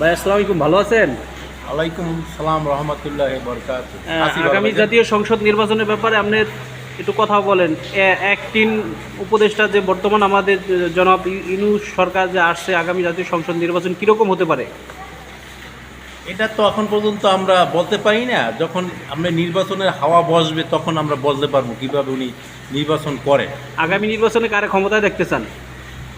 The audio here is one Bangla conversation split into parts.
ভাই আসসালামু আলাইকুম ভালো আছেন? আলাইকুম সালাম রহমতুল্লাহ বরকাত আগামী জাতীয় সংসদ নির্বাচনের ব্যাপারে আপনি একটু কথা বলেন। এ- একটিন উপদেষ্টা যে বর্তমান আমাদের জনাব ই- ইনুস সরকার যে আসছে আগামী জাতীয় সংসদ নির্বাচন কীরকম হতে পারে? এটা তো এখন পর্যন্ত আমরা বলতে পারি না। যখন আমরা নির্বাচনের হাওয়া বসবে তখন আমরা বলতে পারব কীভাবে উনি নির্বাচন করে আগামী নির্বাচনে কারে ক্ষমতায় দেখতে চান?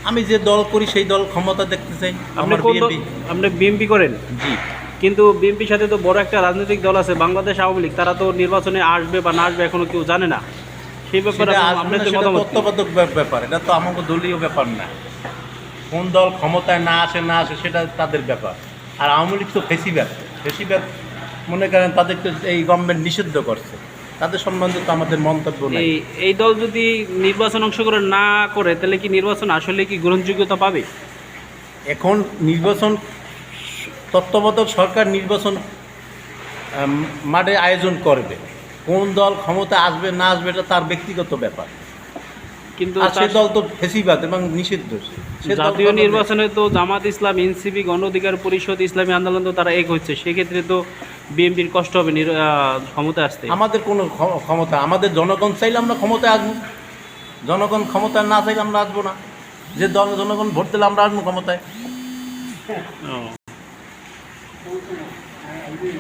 আমি যে দল করি সেই দল ক্ষমতা দেখতে চাই আপনি কোন দল- বিএনপি আপনি করেন? জি। কিন্তু বিএনপির সাথে তো বড় একটা রাজনৈতিক দল আছে বাংলাদেশ আওয়ামী লীগ। তারা তো নির্বাচনে আসবে বা না আসবে এখনও কেউ জানে না। সেই ব্যাপারে সেটা আপনার- আসবে না, আপনাদের সেটা মতামত কি? তত্ত্বাবধায়ক ব্যাপ- ব্যাপার। এটা তো আমাকে দলীয় ব্যাপার না। কোন দল ক্ষমতায় না আসে না আসে সেটা তাদের ব্যাপার। আর আওয়ামী লীগ তো ফেসিব্যাক ফেসিব্যাক মনে করেন তাদের তো এই গভর্নমেন্ট নিষিদ্ধ করছে। তাদের সম্বন্ধে তো আমাদের মন্তব্য নেই। এই দল যদি নির্বাচন অংশগ্রহণ না করে তাহলে কি নির্বাচন আসলে কি গ্রহণযোগ্যতা পাবে? এখন নির্বাচন তত্ত্বাবধায়ক সরকার নির্বাচন মাঠে আয়োজন করবে। কোন দল ক্ষমতা আসবে না আসবে এটা তার ব্যক্তিগত ব্যাপার। কিন্তু সে দল তো ফেসিবাদ এবং নিষিদ্ধ। জাতীয় নির্বাচনে তো জামাত ইসলাম এনসিপি গণ অধিকার পরিষদ ইসলামী আন্দোলন তো তারা এক হচ্ছে। সেক্ষেত্রে তো বিএনপির কষ্ট হবে ক্ষমতা আসতে। আমাদের কোনো ক্ষ- ক্ষমতা আমাদের জনগণ চাইলে আমরা ক্ষমতায় আসব। জনগণ ক্ষমতা না চাইলে আমরা আসব না। যে দল জনগণ ভোট দিলে আমরা আসব ক্ষমতায়। ও।